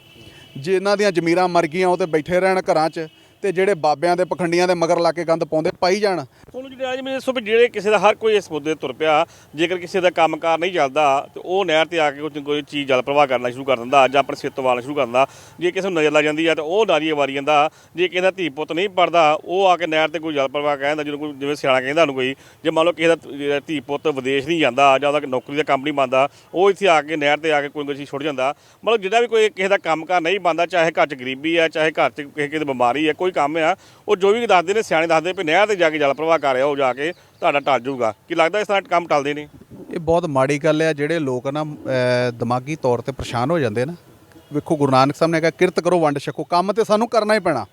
S1: ਜੇ ਇਹਨਾਂ ਦੀਆਂ ਜ਼ਮੀਰਾਂ ਮਰ ਗਈਆਂ ਉਹ ਤੇ ਬੈਠੇ ਰਹਿਣ ਘਰਾਂ 'ਚ। ਤੇ ਜਿਹੜੇ ਬਾਬਿਆਂ ਦੇ ਪਖੰਡੀਆਂ ਦੇ ਮਗਰ ਲਾ ਕੇ ਗੰਦ ਪਾਉਂਦੇ ਪਾਈ ਜਾਣ।
S3: ਤੁਹਾਨੂੰ ਜਿਹੜੇ ਅੱਜ ਮੈਨੂੰ ਦੱਸੋ ਵੀ ਜਿਹੜੇ ਕਿਸੇ ਦਾ ਹਰ ਕੋਈ ਇਸ ਮੁੱਦੇ ਤੇ ਤੁਰ ਪਿਆ, ਜੇਕਰ ਕਿਸੇ ਦਾ ਕੰਮਕਾਰ ਨਹੀਂ ਚੱਲਦਾ, ਤੇ ਉਹ ਨਹਿਰ ਤੇ ਆ ਕੇ ਕੋਈ ਕੋਈ ਚੀਜ਼ ਜਲ ਪ੍ਰਵਾਹ ਕਰਨਾ ਸ਼ੁਰੂ ਕਰ ਦਿੰਦਾ ਜਾਂ ਆਪਣੇ ਸਿਰ ਤੋਂ ਵਾਲਣਾ ਸ਼ੁਰੂ ਕਰ ਦਿੰਦਾ, ਜੇ ਕਿਸੇ ਨੂੰ ਨਜ਼ਰ ਲੱਗ ਜਾਂਦੀ ਆ ਤੇ ਉਹ ਨਾਰੀ ਵਾਰੀ ਜਾਂਦਾ, ਜੇ ਕਿਸੇ ਦਾ ਧੀ ਪੁੱਤ ਨਹੀਂ ਪੜਦਾ, ਉਹ ਆ ਕੇ ਨਹਿਰ ਤੇ ਕੋਈ ਜਲ ਪ੍ਰਵਾਹ ਕਹਿੰਦਾ ਜਿਹਨੂੰ ਕੋਈ ਜਿਵੇਂ ਸਿਆਣਾ ਕਹਿੰਦਾ ਉਹਨੂੰ ਕੋਈ, ਜੇ ਮੰਨ ਲਓ ਕਿਸੇ ਦਾ ਧੀ ਪੁੱਤ ਵਿਦੇਸ਼ ਨਹੀਂ ਜਾਂਦਾ ਜਾਂ ਉਹਦਾ ਨੌਕਰੀ ਦਾ ਕੰਮ ਨਹੀਂ ਬੰਦਾ ਉਹ ਇੱਥੇ ਆ ਕੇ ਨਹਿਰ ਤੇ ਆ ਕੇ ਕੋਈ ਕੋਈ ਛੁੱਟ ਜਾਂਦਾ। ਮਤਲਬ ਜਿਹੜਾ ਵੀ ਕੋਈ ਕਿਸੇ ਦਾ ਕੰਮਕਾਰ ਨਹੀਂ ਬੰਦਾ ਚਾਹੇ ਘਰ 'ਚ ਗਰੀਬੀ ਆ, ਚਾਹੇ ਘਰ 'ਚ ਕਿਸੇ ਕਿਸੇ ਦੀ ਬਿਮਾਰੀ ਆ, ਕੋਈ ਕੰਮ ਆ, ਉਹ ਜੋ ਵੀ ਦੱਸਦੇ ਨੇ, ਸਿਆਣੇ ਦੱਸਦੇ ਵੀ ਨਹਿਰ ਤੇ ਜਾ ਕੇ ਜਲ ਪ੍ਰਵਾਹ ਕਰ ਰਿਹਾ ਉਹ ਜਾ ਕੇ ਤੁਹਾਡਾ ਟਲ ਜਾਊਗਾ। ਕੀ ਲੱਗਦਾ ਇਸ ਤਰ੍ਹਾਂ ਕੰਮ ਟਲਦੇ ਨੇ
S1: ਇਹ ਬਹੁਤ ਮਾੜੀ ਗੱਲ ਹੈ ਜਿਹੜੇ ਲੋਕ ਨਾ ਦਿਮਾਗੀ ਤੌਰ ਤੇ ਪਰੇਸ਼ਾਨ ਹੋ ਜਾਂਦੇ ਨਾ, ਵੇਖੋ ਗੁਰੂ ਨਾਨਕ ਸਾਹਿਬ ਨੇ ਕਿਹਾ, ਕਿਰਤ ਕਰੋ, ਵੰਡ ਛਕੋ, ਕੰਮ ਤੇ ਸਾਨੂੰ ਕਰਨਾ ਹੀ ਪੈਣਾ।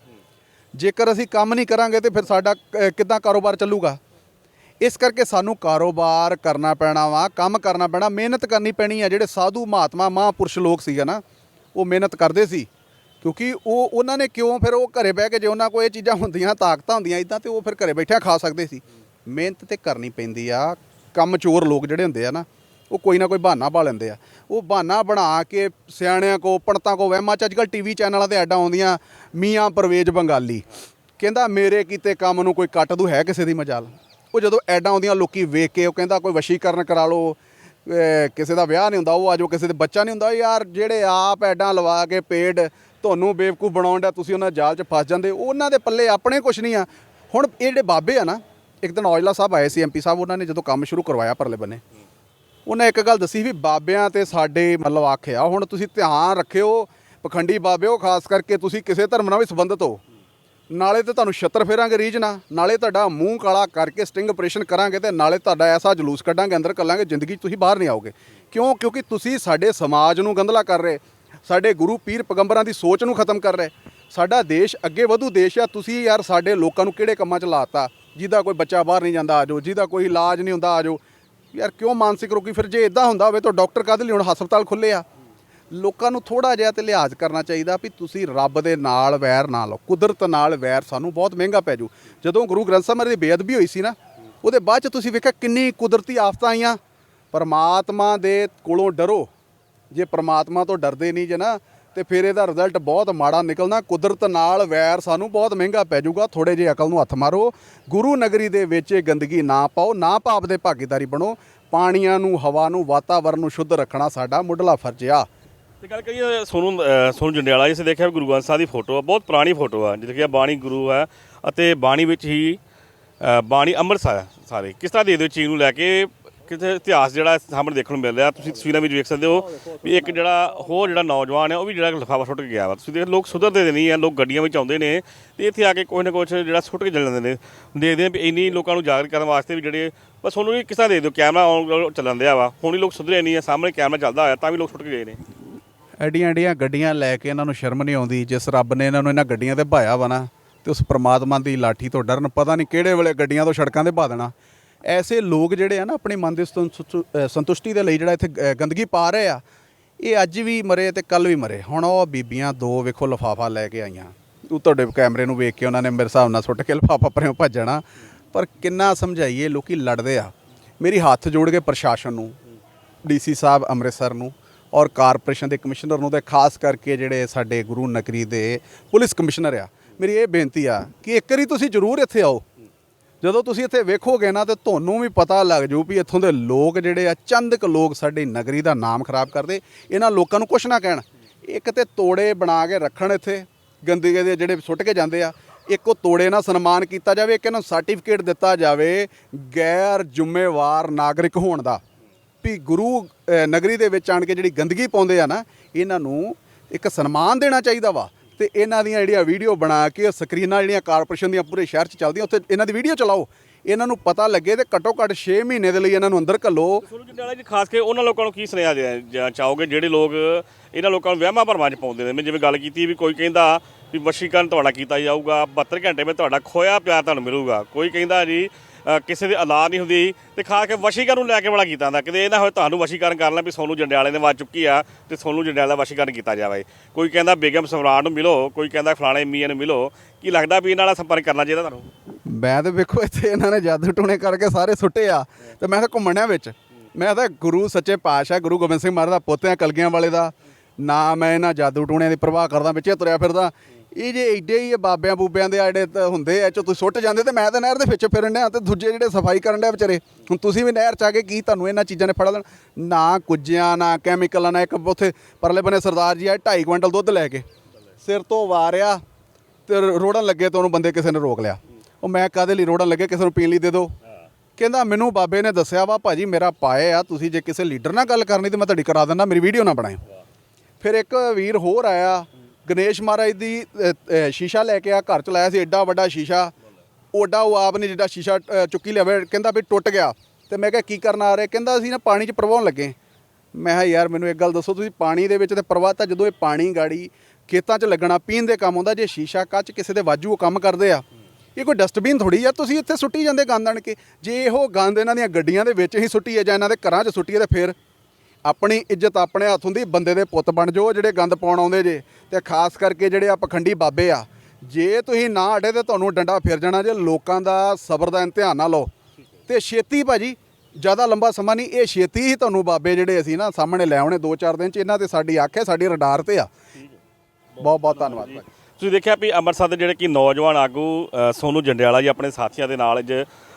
S1: ਜੇਕਰ ਅਸੀਂ ਕੰਮ ਨਹੀਂ ਕਰਾਂਗੇ ਤੇ ਫਿਰ ਸਾਡਾ ਕਿੱਦਾਂ ਕਾਰੋਬਾਰ ਚੱਲੂਗਾ? ਇਸ ਕਰਕੇ ਸਾਨੂੰ ਕਾਰੋਬਾਰ ਕਰਨਾ ਪੈਣਾ ਵਾ, ਕੰਮ ਕਰਨਾ ਪੈਣਾ, ਮਿਹਨਤ ਕਰਨੀ ਪੈਣੀ ਆ। ਜਿਹੜੇ ਸਾਧੂ ਮਹਾਤਮਾ, ਮਹਾਂਪੁਰਸ਼ ਲੋਕ ਸੀਗੇ ਨਾ, ਉਹ ਮਿਹਨਤ ਕਰਦੇ ਸੀ। ਕਿਉਂਕਿ ਉਹ, ਉਹਨਾਂ ਨੇ ਕਿਉਂ ਫਿਰ ਉਹ ਘਰੇ ਬਹਿ ਕੇ ਜੇ ਉਹਨਾਂ ਕੋਲ ਇਹ ਚੀਜ਼ਾਂ ਹੁੰਦੀਆਂ, ਤਾਕਤਾਂ ਹੁੰਦੀਆਂ ਇਦਾਂ ਤੇ ਉਹ ਫਿਰ ਘਰੇ ਬੈਠਿਆਂ ਖਾ ਸਕਦੇ ਸੀ। ਮਿਹਨਤ ਤੇ ਕਰਨੀ ਪੈਂਦੀ ਆ। ਕੰਮ ਚੋਰ ਲੋਕ ਜਿਹੜੇ ਹੁੰਦੇ ਆ ਨਾ, ਉਹ ਕੋਈ ਨਾ ਕੋਈ ਬਹਾਨਾ ਪਾ ਲੈਂਦੇ ਆ। ਉਹ ਬਹਾਨਾ ਬਣਾ ਕੇ ਸਿਆਣਿਆਂ ਕੋ ਪੰਡਤਾਂ ਕੋ, ਵਹਿਮਾਂ ਚ ਅੱਜਕੱਲ ਟੀਵੀ ਚੈਨਲਾਂ ਤੇ ਐਡਾਂ ਆਉਂਦੀਆਂ, ਮੀਆਂ ਪਰਵੇਜ ਬੰਗਾਲੀ। ਕਹਿੰਦਾ, ਮੇਰੇ ਕੀਤੇ ਕੰਮ ਨੂੰ ਕੋਈ ਕੱਟ ਦੂ, ਹੈ ਕਿਸੇ ਦੀ ਮਜਾਲ? ਉਹ ਜਦੋਂ ਐਡਾਂ ਆਉਂਦੀਆਂ, ਲੋਕੀ ਵੇਖ ਕੇ ਉਹ ਕਹਿੰਦਾ, ਕੋਈ ਵਸ਼ੀਕਰਨ ਕਰਾ ਲਓ ਕਿਸੇ ਦਾ ਵਿਆਹ ਨਹੀਂ ਹੁੰਦਾ, ਉਹ ਆਜੋ ਕਿਸੇ ਦੇ ਬੱਚਾ ਨਹੀਂ ਹੁੰਦਾ। ਯਾਰ, ਜਿਹੜੇ ਆਪ ਐਡਾਂ ਲਵਾ ਕੇ ਪੇਡ ਤੁਹਾਨੂੰ ਬੇਵਕੂਫ ਬਣਾਉਣ ਦਾ ਤੁਸੀਂ ਉਹਨਾਂ ਜਾਲ 'ਚ ਫਸ ਜਾਂਦੇ, ਉਹਨਾਂ ਦੇ ਪੱਲੇ ਆਪਣੇ ਕੁਝ ਨਹੀਂ ਆ। ਹੁਣ ਇਹ ਜਿਹੜੇ ਬਾਬੇ ਆ ਨਾ, ਇੱਕ ਦਿਨ ਔਜਲਾ ਸਾਹਿਬ ਆਏ ਸੀ ਐਮਪੀ ਸਾਹਿਬ, ਉਹਨਾਂ ਨੇ ਜਦੋਂ ਕੰਮ ਸ਼ੁਰੂ ਕਰਵਾਇਆ ਪਰਲੇ ਬੰਨੇ, ਉਹਨੇ ਇੱਕ ਗੱਲ ਦੱਸੀ ਵੀ ਬਾਬਿਆਂ ਤੇ ਸਾਡੇ ਮਤਲਬ ਆਖਿਆ ਹੁਣ ਤੁਸੀਂ ਧਿਆਨ ਰੱਖਿਓ, ਪਖੰਡੀ ਬਾਬਿਓ, ਖਾਸ ਕਰਕੇ ਤੁਸੀਂ ਕਿਸੇ ਧਰਮ ਨਾਲ ਵੀ ਸੰਬੰਧਿਤ ਹੋ। ਨਾਲੇ ਤੇ ਤੁਹਾਨੂੰ ਛੱਤਰ ਫੇਰਾਂਗੇ ਰੀਝ ਨਾਲੇ। ਤੁਹਾਡਾ ਮੂੰਹ ਕਾਲਾ ਕਰਕੇ ਸਟਿੰਗ ਆਪਰੇਸ਼ਨ ਕਰਾਂਗੇ ਤੇ ਨਾਲੇ ਤੁਹਾਡਾ ਐਸਾ ਜਲੂਸ ਕੱਢਾਂਗੇ, ਅੰਦਰ ਕੱਲਾਂਗੇ ਜ਼ਿੰਦਗੀ 'ਚ ਤੁਸੀਂ ਬਾਹਰ ਨਹੀਂ ਆਓਗੇ। ਕਿਉਂ? ਕਿਉਂਕਿ ਤੁਸੀਂ ਸਾਡੇ ਸਮਾਜ ਨੂੰ ਗੰਦਲਾ ਕਰ ਰਹੇ। ਸਾਡੇ ਗੁਰੂ ਪੀਰ ਪੈਗੰਬਰਾਂ ਦੀ ਸੋਚ ਨੂੰ ਖਤਮ ਕਰ ਰਹੇ। ਸਾਡਾ ਦੇਸ਼ ਅੱਗੇ ਵਧੂ ਦੇਸ਼ ਆ, ਤੁਸੀਂ ਯਾਰ ਸਾਡੇ ਲੋਕਾਂ ਨੂੰ ਕਿਹੜੇ ਕੰਮਾਂ 'ਚ ਲਾਤਾ? ਜਿਹਦਾ ਕੋਈ ਬੱਚਾ ਬਾਹਰ ਨਹੀਂ ਜਾਂਦਾ ਆਜੋ ਜਿਹਦਾ ਕੋਈ ਇਲਾਜ ਨਹੀਂ ਹੁੰਦਾ ਆਜੋ ਯਾਰ ਕਿਉਂ ਮਾਨਸਿਕ ਰੋਗੀ? ਫਿਰ ਜੇ ਇਦਾਂ ਹੁੰਦਾ ਹੋਵੇ ਤਾਂ ਡਾਕਟਰ ਕਾਹਦੇ ਲਈ ਹੁਣ ਹਸਪਤਾਲ ਖੁੱਲੇ ਆ? ਲੋਕਾਂ ਨੂੰ ਥੋੜਾ ਜਿਹਾ ਤੇ ਲਿਹਾਜ਼ ਕਰਨਾ ਚਾਹੀਦਾ ਵੀ ਤੁਸੀਂ ਰੱਬ ਦੇ ਨਾਲ ਵੈਰ ਨਾ ਲਓ। ਕੁਦਰਤ ਨਾਲ ਵੈਰ ਸਾਨੂੰ ਬਹੁਤ ਮਹਿੰਗਾ ਪੈ ਜੂ ਜਦੋਂ ਗੁਰੂ ਗ੍ਰੰਥ ਸਾਹਿਬ ਦੀ ਬੇਅਦਬੀ ਹੋਈ ਸੀ ਨਾ, ਉਹਦੇ ਬਾਅਦ ਚ ਤੁਸੀਂ ਵੇਖਿਆ ਕਿੰਨੀ ਕੁਦਰਤੀ ਆਫਤਾਂ ਆਈਆਂ। ਪਰਮਾਤਮਾ ਦੇ ਕੋਲੋਂ ਡਰੋ। ਜੇ ਪਰਮਾਤਮਾ ਤੋਂ ਡਰਦੇ ਨਹੀਂ ਜੇ ਨਾ, ਤੇ ਫਿਰ ਇਹਦਾ ਰਿਜ਼ਲਟ ਬਹੁਤ ਮਾੜਾ ਨਿਕਲਣਾ। ਕੁਦਰਤ ਨਾਲ ਵੈਰ ਸਾਨੂੰ ਬਹੁਤ ਮਹਿੰਗਾ ਪੈ ਜਾਊਗਾ। ਥੋੜੇ ਜਿਹੇ ਅਕਲ ਨੂੰ ਹੱਥ ਮਾਰੋ। ਗੁਰੂ ਨਗਰੀ ਦੇ ਵਿੱਚ ਇਹ ਗੰਦਗੀ ਨਾ ਪਾਓ, ਨਾ ਪਾਪ ਦੇ ਭਾਗੀਦਾਰੀ ਬਣੋ। ਪਾਣੀਆਂ ਨੂੰ, ਹਵਾ ਨੂੰ, ਵਾਤਾਵਰਨ ਨੂੰ ਸ਼ੁੱਧ ਰੱਖਣਾ ਸਾਡਾ ਮੁੱਢਲਾ ਫਰਜ਼ ਆ।
S3: ਤੇ ਗੱਲ ਕਰੀਏ, ਸੋਨੂੰ, ਅਹ, ਸੋਨੂੰ ਜੰਡਿਆਲਾ ਜਿਸੇ ਦੇਖਿਆ ਵੀ ਗੁਰੂ ਗ੍ਰੰਥ ਸਾਹਿਬ ਦੀ ਫੋਟੋ ਆ, ਬਹੁਤ ਪੁਰਾਣੀ ਫੋਟੋ ਆ, ਜਿੱਥੇ ਕਿ ਬਾਣੀ ਗੁਰੂ ਹੈ ਅਤੇ ਬਾਣੀ ਵਿੱਚ ਹੀ, ਅਹ, ਬਾਣੀ ਅੰਮ੍ਰਿਤਸਰ ਹੈ ਸਾਰੇ। ਕਿਸ ਤਰ੍ਹਾਂ ਦੇ ਦਿਓ ਚੀਜ਼ ਨੂੰ ਲੈ ਕੇ? ਕਿਤੇ ਇਤਿਹਾਸ ਜਿਹੜਾ ਸਾਹਮਣੇ ਦੇਖਣ ਨੂੰ ਮਿਲ ਰਿਹਾ, ਤੁਸੀਂ ਤਸਵੀਰਾਂ ਵਿੱਚ ਵੇਖ ਸਕਦੇ ਹੋ ਵੀ ਇੱਕ ਜਿਹੜਾ ਹੋਰ ਜਿਹੜਾ ਨੌਜਵਾਨ ਹੈ, ਉਹ ਵੀ ਜਿਹੜਾ ਲਿਫਾਫਾ ਸੁੱਟ ਕੇ ਗਿਆ ਵਾ। ਤੁਸੀਂ ਦੇਖ, ਲੋਕ ਸੁਧਰਦੇ ਨਹੀਂ ਆ ਲੋਕ ਗੱਡੀਆਂ ਵਿੱਚ ਆਉਂਦੇ ਨੇ ਤੇ ਇੱਥੇ ਆ ਕੇ ਕੋਈ ਨਾ ਕੁਛ ਜਿਹੜਾ ਸੁੱਟ ਕੇ ਚੱਲ ਜਾਂਦੇ ਨੇ। ਦੇਖਦੇ ਆ ਵੀ ਇੰਨੀ ਲੋਕਾਂ ਨੂੰ ਜਾਗਰੂਕ ਕਰਨ ਵਾਸਤੇ ਵੀ ਜਿਹੜੇ, ਬਸ ਉਹਨੂੰ ਵੀ ਕਿਸ ਤਰ੍ਹਾਂ ਦੇ ਦਿਓ ਕੈਮਰਾ ਆਨ ਚੱਲਣ ਦਿਆ ਵਾ। ਹੁਣ ਹੀ ਲੋਕ ਸੁਧਰੇ ਨਹੀਂ ਆ ਸਾਹਮਣੇ ਕੈਮਰਾ ਚੱਲਦਾ ਹੋਇਆ, ਤਾਂ ਵੀ ਲੋਕ ਸੁੱਟ ਕੇ ਗਏ ਨੇ।
S1: ਐਡੀਆਂ ਐਡੀਆਂ ਗੱਡੀਆਂ ਲੈ ਕੇ ਇਹਨਾਂ ਨੂੰ ਸ਼ਰਮ ਨਹੀਂ ਆਉਂਦੀ, ਜਿਸ ਰੱਬ ਨੇ ਇਹਨਾਂ ਨੂੰ ਇਹਨਾਂ ਗੱਡੀਆਂ ਤੇ ਭਾਇਆ ਵਾ ਨਾ, ਤੇ ਉਸ ਪ੍ਰਮਾਤਮਾ ਦੀ ਲਾਠੀ ਤੋਂ ਡਰਨ, ਪਤਾ ਨਹੀਂ ਕਿਹੜੇ ਵੇਲੇ ਗੱਡੀਆਂ ਤੋਂ ਸੜਕਾਂ ਤੇ ਭਾ ਦੇਣਾ। ਐਸੇ ਲੋਕ ਜਿਹੜੇ ਆ ਨਾ ਆਪਣੀ ਮਨ ਦੀ ਸੰਤੁ- ਸੰਤੁਸ਼ਟੀ ਦੇ ਲਈ ਜਿਹੜਾ ਇੱਥੇ ਗ- ਗੰਦਗੀ ਪਾ ਰਹੇ ਆ, ਇਹ ਅੱਜ ਵੀ ਮਰੇ ਤੇ ਕੱਲ ਵੀ ਮਰੇ। ਹੁਣ ਉਹ ਬੀਬੀਆਂ ਦੋ ਵੇਖੋ ਲਫਾਫਾ ਲੈ ਕੇ ਆਈਆਂ। ਉਹ ਤੁਹਾਡੇ ਕੈਮਰੇ ਨੂੰ ਵੇਖ ਕੇ ਉਹਨਾਂ ਨੇ ਮੇਰੇ ਹਿਸਾਬ ਨਾਲ ਸੁੱਟ ਕੇ ਲਫਾਫਾ ਪਰਿਓ ਭੱਜਣਾ। ਪਰ ਕਿੰਨਾ ਸਮਝਾਈਏ, ਲੋਕੀ ਲੜਦੇ ਆ। ਮੇਰੀ ਹੱਥ ਜੋੜ ਕੇ ਪ੍ਰਸ਼ਾਸਨ ਨੂੰ, ਡੀਸੀ ਸਾਹਿਬ ਅੰਮ੍ਰਿਤਸਰ ਨੂੰ ਔਰ ਕਾਰਪੋਰੇਸ਼ਨ ਦੇ ਕਮਿਸ਼ਨਰ ਨੂੰ ਤੇ ਖਾਸ ਕਰਕੇ ਜਿਹੜੇ ਸਾਡੇ ਗੁਰੂ ਨਗਰੀ ਦੇ ਪੁਲਿਸ ਕਮਿਸ਼ਨਰ ਆ, ਮੇਰੀ ਇਹ ਬੇਨਤੀ ਆ ਕਿ ਇੱਕ ਵਾਰੀ ਤੁਸੀਂ ਜ਼ਰੂਰ ਇੱਥੇ ਆਓ। ਜਦੋਂ ਤੁਸੀਂ ਇੱਥੇ ਵੇਖੋਗੇ ਨਾ ਤੇ ਤੁਹਾਨੂੰ ਵੀ ਪਤਾ ਲੱਗ ਜੂ ਵੀ ਇੱਥੋਂ ਦੇ ਲੋਕ ਜਿਹੜੇ ਆ, ਚੰਦਕ ਲੋਕ ਸਾਡੀ ਨਗਰੀ ਦਾ ਨਾਮ ਖਰਾਬ ਕਰਦੇ, ਇਹਨਾਂ ਲੋਕਾਂ ਨੂੰ ਕੁਛ ਨਾ ਕਹਿਣ। ਇੱਕ ਤੇ ਤੋੜੇ ਬਣਾ ਕੇ ਰੱਖਣ ਇੱਥੇ, ਗੰਦਗੀ ਦੇ ਜਿਹੜੇ ਸੁੱਟ ਕੇ ਜਾਂਦੇ ਆ, ਇੱਕ ਉਹ ਤੋੜੇ ਨਾਲ ਸਨਮਾਨ ਕੀਤਾ ਜਾਵੇ, ਇੱਕ ਇਹਨਾਂ ਨੂੰ ਸਰਟੀਫਿਕੇਟ ਦਿੱਤਾ ਜਾਵੇ ਗੈਰ ਜ਼ਿੰਮੇਵਾਰ ਨਾਗਰਿਕ ਹੋਣ ਦਾ। ਵੀ ਗੁਰੂ ਨਗਰੀ ਦੇ ਵਿੱਚ ਆਣ ਕੇ ਜਿਹੜੀ ਗੰਦਗੀ ਪਾਉਂਦੇ ਆ ਨਾ, ਇਹਨਾਂ ਨੂੰ ਇੱਕ ਸਨਮਾਨ ਦੇਣਾ ਚਾਹੀਦਾ ਵਾ। ਤੇ ਇਹਨਾਂ ਦੀਆਂ ਜਿਹੜੀਆਂ ਵੀਡੀਓ ਬਣਾ ਕੇ ਸਕਰੀਨਾਂ ਜਿਹੜੀਆਂ ਕਾਰਪੋਰੇਸ਼ਨ ਦੀਆਂ ਪੂਰੇ ਸ਼ਹਿਰ 'ਚ ਚੱਲਦੀਆਂ, ਉੱਥੇ ਇਹਨਾਂ ਦੀ ਵੀਡੀਓ ਚਲਾਓ। ਇਹਨਾਂ ਨੂੰ ਪਤਾ ਲੱਗੇ ਤੇ ਘੱਟੋ ਘੱਟ 6 ਮਹੀਨੇ ਦੇ ਲਈ ਇਹਨਾਂ ਨੂੰ ਅੰਦਰ ਘੱਲੋ।
S3: ਸੋਨੂੰ ਜੰਡਿਆਲਾ ਜੀ, ਖਾਸ ਕੇ ਉਹਨਾਂ ਲੋਕਾਂ ਨੂੰ ਕੀ ਸੁਨੇਹਾ ਦੇ ਚਾਹੋਗੇ? ਜਿਹੜੇ ਲੋਕ ਇਹਨਾਂ ਲੋਕਾਂ ਨੂੰ ਵਹਿਮਾਂ ਭਰਮਾਂ 'ਚ ਪਾਉਂਦੇ ਨੇ। ਜਿਵੇਂ ਗੱਲ ਕੀਤੀ ਵੀ ਕੋਈ ਕਹਿੰਦਾ ਵੀ ਵਸ਼ੀਕਰਨ ਤੁਹਾਡਾ ਕੀਤਾ ਜਾਊਗਾ 72 ਘੰਟੇ ਵਿੱਚ ਤੁਹਾਡਾ ਖੋਇਆ ਪਿਆਰ ਤੁਹਾਨੂੰ ਮਿਲੂਗਾ। ਕੋਈ ਕਹਿੰਦਾ ਜੀ ਕਿਸੇ ਦੇ ਔਲਾਦ ਨਹੀਂ ਹੁੰਦੀ ਤੇ ਖਾਸ ਕੇ ਵਸ਼ੀਕਰਨ ਨੂੰ ਲੈ ਕੇ ਬੜਾ ਕੀਤਾ ਹੁੰਦਾ ਕਿਤੇ ਇਹ ਨਾ ਹੋਏ ਤੁਹਾਨੂੰ ਵਸ਼ੀਕਰਨ ਕਰ ਲੈਣ ਵੀ ਸੋਨੂੰ ਜੰਡਿਆਲੇ ਨੇ ਆਵਾਜ਼ ਚੁੱਕੀ ਆ ਤੇ ਸੋਨੂੰ ਜੰਡਿਆਲਾ ਦਾ ਵਸ਼ੀਕਰਨ ਕੀਤਾ ਜਾਵੇ। ਕੋਈ ਕਹਿੰਦਾ ਬੇਗਮ ਸਮਰਾਟ ਨੂੰ ਮਿਲੋ, ਕੋਈ ਕਹਿੰਦਾ ਫਲਾਣੇ ਮੀਆਂ ਨੂੰ ਮਿਲੋ, ਕੀ ਲੱਗਦਾ ਵੀ ਇਹਨਾਂ ਨਾਲ ਸੰਪਰਕ ਕਰਨਾ ਚਾਹੀਦਾ ਤੁਹਾਨੂੰ?
S1: ਮੈਂ ਤਾਂ ਵੇਖੋ ਇੱਥੇ ਇਹਨਾਂ ਨੇ ਜਾਦੂ ਟੂਣੇ ਕਰਕੇ ਸਾਰੇ ਸੁੱਟੇ ਆ ਤੇ ਮੈਂ ਤਾਂ ਘੁੰਮਣਿਆ ਵਿੱਚ। ਮੈਂ ਤਾਂ ਗੁਰੂ ਸੱਚੇ ਪਾਤਸ਼ਾਹ, ਗੁਰੂ ਗੋਬਿੰਦ ਸਿੰਘ ਮਹਾਰਾਜ ਦਾ ਪੁੱਤ ਆ ਕਲਗੀਆਂ ਵਾਲੇ ਦਾ ਨਾ ਮੈਂ ਇਹਨਾਂ ਜਾਦੂ ਟੂਣਿਆਂ ਦੀ ਪ੍ਰਵਾਹ ਕਰਦਾ, ਵਿੱਚੇ ਤੁਰਿਆ ਫਿਰਦਾ। ਇਹ ਜੇ ਏਡੇ ਹੀ ਇਹ ਬਾਬਿਆਂ ਬੂਬਿਆਂ ਦੇ ਆ ਤਾਂ ਹੁੰਦੇ ਆ ਚੋ ਤੁਸੀਂ ਸੁੱਟ ਜਾਂਦੇ ਤੇ ਮੈਂ ਤਾਂ ਨਹਿਰ ਦੇ ਵਿੱਚ ਫਿਰਨ ਡਿਆ ਤੇ ਦੂਜੇ ਜਿਹੜੇ ਸਫ਼ਾਈ ਕਰਨ ਡਿਆ ਵਿਚਾਰੇ। ਹੁਣ ਤੁਸੀਂ ਵੀ ਨਹਿਰ ਚ ਆ ਕੇ ਕੀ ਤੁਹਾਨੂੰ ਇਹਨਾਂ ਚੀਜ਼ਾਂ ਨੇ ਫੜ ਲੈਣ ਨਾ ਕੁੱਜਿਆਂ, ਨਾ ਕੈਮੀਕਲਾਂ ਨਾ ਇੱਕ ਉੱਥੇ ਪਰਲੇ ਬਨੇ ਸਰਦਾਰ ਜੀ ਆਏ 2.5 ਕੁਇੰਟਲ ਦੁੱਧ ਲੈ ਕੇ। ਸਿਰ ਤੋਂ ਵਾਰਿਆ ਤੇ ਰੋੜਨ ਲੱਗੇ ਤਾਂ ਉਹਨੂੰ ਬੰਦੇ ਕਿਸੇ ਨੇ ਰੋਕ ਲਿਆ। ਉਹ ਮੈਂ ਕਾਦੇ ਲਈ ਰੋੜਨ ਲੱਗੇ? ਕਿਸੇ ਨੂੰ ਪੀਣ ਲਈ ਦੇ ਦਿਓ। ਕਹਿੰਦਾ ਮੈਨੂੰ ਬਾਬੇ ਨੇ ਦੱਸਿਆ ਵਾ, ਭਾਜੀ ਮੇਰਾ ਪਾਏ ਆ, ਤੁਸੀਂ ਜੇ ਕਿਸੇ ਲੀਡਰ ਨਾਲ ਗੱਲ ਕਰਨੀ ਤੇ ਮੈਂ ਤੁਹਾਡੀ ਕਰਾ ਦਿੰਦਾ, ਮੇਰੀ ਵੀਡੀਓ ਨਾ ਬਣਾਇਓ। ਫਿਰ ਇੱਕ ਵੀਰ ਹੋਰ ਆਇਆ ਗਣੇਸ਼ ਮਹਾਰਾਜ ਦੀ ਅ, ਅ, ਸ਼ੀਸ਼ਾ ਲੈ ਕੇ ਆ ਘਰ ਚ ਲਾਇਆ ਸੀ ਐਡਾ ਵੱਡਾ ਸ਼ੀਸ਼ਾ। ਓਡਾ ਉਹ ਆਪ ਨੇ ਜਿੱਡਾ ਸ਼ੀਸ਼ਾ ਅ, ਚੁੱਕੀ ਲਿਆਵੇ ਕਹਿੰਦਾ ਵੀ ਟੁੱਟ ਗਿਆ। ਤੇ ਮੈਂ ਕਿਹਾ ਕੀ ਕਰਨ ਆ ਰਿਹਾ? ਕਹਿੰਦਾ ਅਸੀਂ ਨਾ ਪਾਣੀ 'ਚ ਪ੍ਰਵਾਹਣ ਲੱਗੇ। ਮੈਂ ਕਿਹਾ ਯਾਰ ਮੈਨੂੰ ਇੱਕ ਗੱਲ ਦੱਸੋ ਤੁਸੀਂ ਪਾਣੀ ਦੇ ਵਿੱਚ ਤੇ ਪ੍ਰਵਾਹ ਤਾਂ ਜਦੋਂ ਇਹ ਪਾਣੀ ਗਾੜੀ ਖੇਤਾਂ 'ਚ ਲੱਗਣਾ ਪੀਣ ਦੇ ਕੰਮ ਆਉਂਦਾ ਜੇ ਸ਼ੀਸ਼ਾ ਕੱਚ ਕਿਸੇ ਦੇ ਵਾਜੂ ਉਹ ਕੰਮ ਕਰਦੇ ਆ। ਇਹ ਕੋਈ ਡਸਟਬਿਨ ਥੋੜੀ ਆ? ਤੁਸੀਂ ਇੱਥੇ ਸੁੱਟੀ ਜਾਂਦੇ ਗੰਦ ਆਣ ਕੇ। ਜੇ ਇਹੋ ਗੰਦ ਇਹਨਾਂ ਦੀਆਂ ਗੱਡੀਆਂ ਦੇ ਵਿੱਚ ਹੀ ਸੁੱਟੀਏ ਜਾਂ ਇਹਨਾਂ ਦੇ ਘਰਾਂ 'ਚ ਸੁੱਟੀਏ ਤਾਂ ਫਿਰ ਆਪਣੀ ਇੱਜ਼ਤ ਆਪਣੇ ਹੱਥ ਹੁੰਦੀ ਬੰਦੇ ਦੇ ਪੁੱਤ ਬਣ ਜਾਓ ਜਿਹੜੇ ਗੰਦ ਪਾਉਣ ਆਉਂਦੇ ਜੇ। ਤੇ ਖਾਸ ਕਰਕੇ ਜਿਹੜੇ ਆ ਪਖੰਡੀ ਬਾਬੇ ਆ ਜੇ ਤੁਸੀਂ ਨਾ ਅੜੇ ਤੇ ਤੁਹਾਨੂੰ ਡੰਡਾ ਫਿਰ ਜਾਣਾ ਜੇ ਲੋਕਾਂ ਦਾ ਸਬਰ ਦਾ ਇਮਤਿਹਾਨ ਨਾ ਲਓ। ਤੇ ਛੇਤੀ ਭਾਜੀ ਜ਼ਿਆਦਾ ਲੰਬਾ ਸਮਾਂ ਨਹੀਂ ਇਹ ਛੇਤੀ ਹੀ ਤੁਹਾਨੂੰ ਬਾਬੇ ਜਿਹੜੇ ਅਸੀਂ ਨਾ ਸਾਹਮਣੇ ਲੈ ਆਉਣੇ 2-4 ਦਿਨ ਚ ਇਹਨਾਂ ਤੇ ਸਾਡੀ ਅੱਖ ਹੈ ਸਾਡੀ ਰਡਾਰ ਤੇ ਆ। ਬਹੁਤ ਬਹੁਤ ਧੰਨਵਾਦ ਭਾਜੀ।
S3: ਤੁਸੀਂ ਦੇਖਿਆ ਵੀ ਅੰਮ੍ਰਿਤਸਰ ਦੇ ਜਿਹੜੇ ਕਿ ਨੌਜਵਾਨ ਆਗੂ ਅ, ਸੋਨੂ ਜੰਡਿਆਲਾ ਜੀ ਆਪਣੇ ਸਾਥੀਆਂ ਦੇ ਨਾਲ ਅੱਜ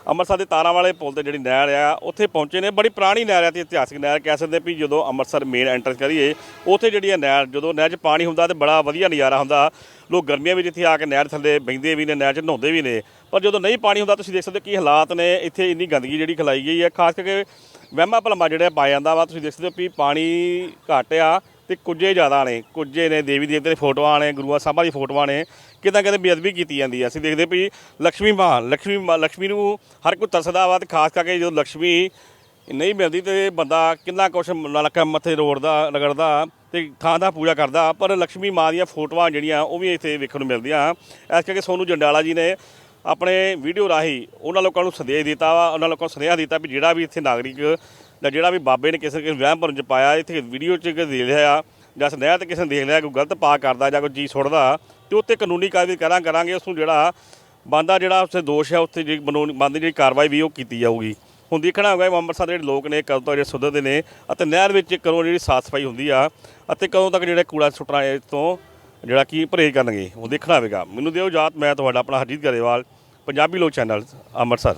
S3: ਅੰਮ੍ਰਿਤਸਰ ਦੇ ਤਾਰਾਂ ਵਾਲੇ ਪੁਲ ਤੇ ਜਿਹੜੀ ਨਹਿਰ ਆ, ਉੱਥੇ ਪਹੁੰਚੇ ਨੇ। ਬੜੀ ਪੁਰਾਣੀ ਨਹਿਰ ਆ ਤੇ ਇਤਿਹਾਸਿਕ ਨਹਿਰ ਕਹਿ ਸਕਦੇ ਵੀ ਜਦੋਂ ਅੰਮ੍ਰਿਤਸਰ ਮੇਨ ਐਂਟਰ ਕਰੀਏ, ਉੱਥੇ ਜਿਹੜੀ ਆ ਨਹਿਰ, ਜਦੋਂ ਨਹਿਰ 'ਚ ਪਾਣੀ ਹੁੰਦਾ ਤੇ ਬੜਾ ਵਧੀਆ ਨਜ਼ਾਰਾ ਹੁੰਦਾ। ਲੋਕ ਗਰਮੀਆਂ ਵਿੱਚ ਇੱਥੇ ਆ ਕੇ ਨਹਿਰ ਥੱਲੇ ਬੈਂਦੇ ਵੀ ਨੇ, ਨਹਿਰ 'ਚ ਨਹਾਉਂਦੇ ਵੀ ਨੇ। ਪਰ ਜਦੋਂ ਨਹੀਂ ਪਾਣੀ ਹੁੰਦਾ, ਤੁਸੀਂ ਦੇਖ ਸਕਦੇ ਹੋ ਕੀ ਹਾਲਾਤ ਨੇ। ਇੱਥੇ ਇੰਨੀ ਗੰਦਗੀ ਜਿਹੜੀ ਖਲਾਈ ਗਈ ਹੈ ਖਾਸ ਕਰਕੇ ਵਹਿਮਾ ਭਲਮਾ ਜਿਹੜਾ ਪਾਇਆ ਜਾਂਦਾ ਵਾ, ਤੁਸੀਂ ਦੇਖ ਸਕਦੇ ਹੋ ਵੀ ਪਾਣੀ ਘੱਟ ਆ। ਤੇ ਕੁਝੇ ਜ਼ਿਆਦਾ ਨੇ ਕੁਝੇ ਨੇ, ਦੇਵੀ ਦੇਵਤੇ ਦੀ ਫੋਟੋਆਂ ਨੇ ਗੁਰੂਆ ਸਾਹਿਬਾਂ ਦੀ ਫੋਟੋਆਂ ਨੇ, ਕਿਦਾਂ ਕਹਿੰਦੇ ਬੇਅਦਬੀ ਕੀਤੀ ਜਾਂਦੀ ਹੈ ਅਸੀਂ ਦੇਖਦੇ ਵੀ ਲక్ష్ਮੀ ਮਾਂ ਲక్ష్ਮੀ ਮਾਂ ਲక్ష్ਮੀ ਨੂੰ ਹਰ ਕੋਈ ਤਰਸਦਾ ਵਾ ਤੇ ਖਾਸ ਕਰਕੇ ਜਦੋਂ ਲక్ష్ਮੀ ਨਹੀਂ ਮਿਲਦੀ ਤੇ ਬੰਦਾ ਕਿੰਨਾ ਕੁਛ ਨਲਕਾ ਮੱਥੇ ਰੋੜਦਾ, ਰਗੜਦਾ ਤੇ ਥਾਂ ਦਾ ਪੂਜਾ ਕਰਦਾ, ਪਰ ਲక్ష్ਮੀ ਮਾਂ ਦੀਆਂ ਫੋਟੋਆਂ ਜਿਹੜੀਆਂ ਉਹ ਵੀ ਇੱਥੇ ਵੇਖਣ ਨੂੰ ਮਿਲਦੀਆਂ। ਇਸ ਕਰਕੇ ਸੋਨੂ ਜੰਡਾਲਾ ਜੀ ਨੇ ਆਪਣੇ ਵੀਡੀਓ ਰਾਹੀਂ ਉਹਨਾਂ ਲੋਕਾਂ ਨੂੰ ਸੰਦੇਸ਼ ਦਿੱਤਾ ਵਾ, ਉਹਨਾਂ ਲੋਕਾਂ ਨੂੰ ਸੁਨੇਹਾ ਦਿੱਤਾ ਵੀ ਜਿਹੜਾ ਵੀ ਇੱਥੇ ਨਾਗਰਿਕ ਜਾਂ ਜਿਹੜਾ ਵੀ ਬਾਬੇ ਨੇ ਕਿਸੇ ਕਿਸੇ ਵਹਿਮ ਭਰਨ ਚ ਪਾਇਆ, ਇੱਥੇ ਵੀਡੀਓ ਚ ਦੇਖ ਲਿਆ ਜਾਂ ਸੁਨੇਹਾ ਤੇ ਕਿਸੇ ਨੇ ਦੇਖ ਲਿਆ, ਕੋਈ ਗਲਤ ਪਾ ਕਰਦਾ ਜਾਂ ਕੋਈ ਚੀਜ਼ ਸੁੱਟਦਾ, ਤੇ ਉੱਤੇ ਕਾਨੂੰਨੀ ਕਾਰਵਾਈ ਕਰਾਂ ਕਰਾਂਗੇ, ਉਸ ਨੂੰ ਜਿਹੜਾ ਬੰਦਾ ਜਿਹੜਾ ਉੱਥੇ ਦੋਸ਼ ਹੈ, ਉੱਥੇ ਜਿਹੜੀ ਬੰਦੀ ਜਿਹੜੀ ਕਾਰਵਾਈ ਵੀ ਉਹ ਕੀਤੀ ਜਾਊਗੀ। ਹੁਣ ਦੇਖਣਾ ਹੋਗਾ ਇਹ ਅੰਮ੍ਰਿਤਸਰ ਦੇ ਜਿਹੜੇ ਲੋਕ ਨੇ ਕਦੋਂ ਤੱਕ ਜਿਹੜੇ ਸੁਧਰਦੇ ਨੇ, ਅਤੇ ਨਹਿਰ ਵਿੱਚ ਕਦੋਂ ਜਿਹੜੀ ਸਾਫ਼ ਸਫ਼ਾਈ ਹੁੰਦੀ ਆ, ਅਤੇ ਕਦੋਂ ਤੱਕ ਜਿਹੜਾ ਕੂੜਾ ਸੁੱਟਣਾ ਇਸ ਤੋਂ ਜਿਹੜਾ ਕੀ ਪਰਹੇਜ਼ ਕਰਨਗੇ ਉਹ ਦੇਖਣਾ ਹੋਵੇਗਾ। ਮੈਨੂੰ ਦਿਓ ਜਾਤ ਮੈਂ ਤੁਹਾਡਾ ਆਪਣਾ ਹਰਜੀਤ ਗਰੇਵਾਲ, ਪੰਜਾਬੀ ਲੋਕ ਚੈਨਲ, ਅੰਮ੍ਰਿਤਸਰ।